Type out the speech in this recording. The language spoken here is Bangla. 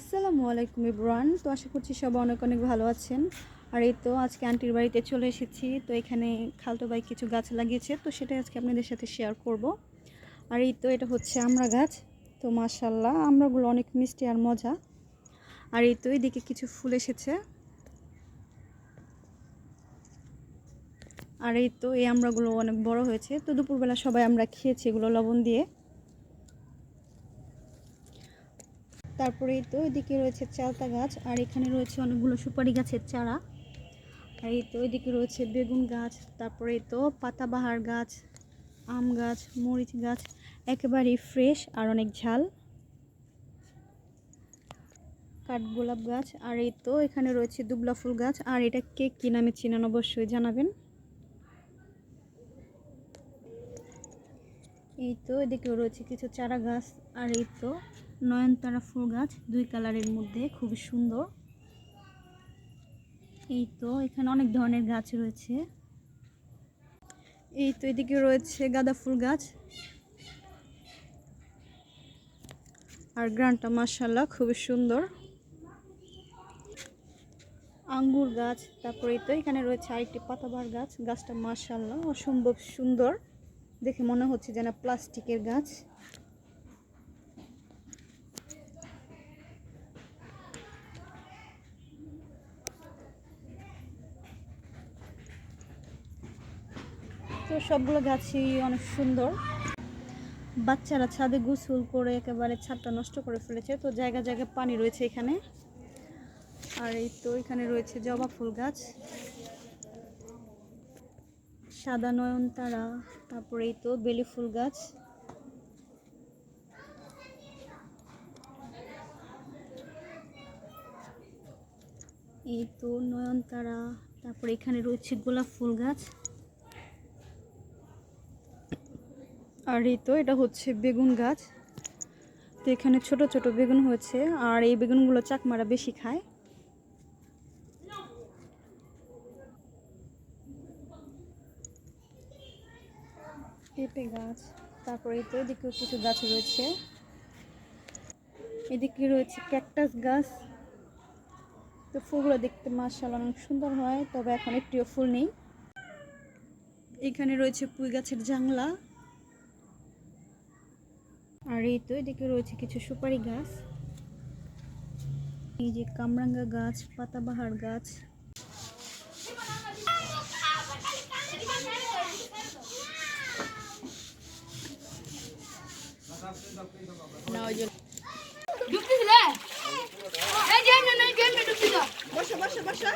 আসসালামু আলাইকুম ইব্রান তো আশা করছি সবাই অনেক অনেক ভালো আছেন। আর এই তো আজকে আন্টির বাড়িতে চলে এসেছি। তো এখানে খালতো ভাই কিছু গাছ লাগিয়েছে। তো সেটাই আজকে আপনাদের সাথে শেয়ার করব। আর এই তো এটা হচ্ছে আমরা গাছ। তো মাশাল্লাহ আমরাগুলো অনেক মিষ্টি আর মজা। আর এই তো এদিকে কিছু ফুল এসেছে। আর এই তো এই আমরাগুলো অনেক বড় হয়েছে। তো দুপুরবেলা সবাই আমরা খেয়েছি এগুলো লবণ দিয়ে। তারপরেই তো এদিকে রয়েছে চালতা গাছ, আর এখানে রয়েছে অনেকগুলো সুপারি গাছের চারা। আর এই তো এদিকে রয়েছে বেগুন গাছ, তারপরে তো পাতাবাহার গাছ, আম গাছ, মরিচ গাছ, একেবারেই ফ্রেশ আর অনেক ঝাল। কাঠগোলাপ গাছ, আর এই তো এখানে রয়েছে দুবলা ফুল গাছ, আর এটা কে কী নামে চিনান অবশ্যই জানাবেন। এই তো এদিকেও রয়েছে কিছু চারা গাছ, আর এই তো নয়নতারা ফুল গাছ, দুই কালারের মধ্যে, খুবই সুন্দর। এই তো, এখানে অনেক ধরনের গাছ রয়েছে। এই তো, এদিকে রয়েছে গাঁদা ফুল গাছ। আর গ্রানটা মাসাল্লাহ খুবই সুন্দর। আঙ্গুর গাছ, তারপরে তো, এখানে রয়েছে আরেকটি পাতাবার গাছ। গাছটা মাসাল্লাহ অসম্ভব সুন্দর। দেখে মনে হচ্ছে যেন প্লাস্টিকের গাছ। তো সবগুলো গাছই অনেক সুন্দর। বাচ্চারা ছাদে গোসল করে একেবারে ছাদটা নষ্ট করে ফেলেছে, তো জায়গা জায়গায় পানি রয়েছে এখানে। আর এই তো এখানে রয়েছে জবা ফুল গাছ। সাদা নয়নতারা, তারপরে এই তো বেলি ফুল গাছ। এই তো নয়নতারা, তারপরে এখানে রয়েছে গোলাপ ফুল গাছ। আর এই তো এটা হচ্ছে বেগুন গাছ। তো এখানে ছোট ছোট বেগুন হয়েছে, আর এই বেগুনগুলো চাকমারা বেশি খায়। পেঁপে গাছ, তারপরে তো এদিকেও কিছু গাছ রয়েছে। এদিকে রয়েছে ক্যাকটাস গাছ। তো ফুলগুলো দেখতে মাশাআল্লাহ অনেক সুন্দর হয়, তবে এখন একটিও ফুল নেই। এখানে রয়েছে পুঁই গাছের জাংলা। আর এই তো এদিকে রয়েছে কিছু সুপারি গাছ। এই যে কামরাঙ্গা গাছ পাতাবাহার গাছ। বসো বসো বসো।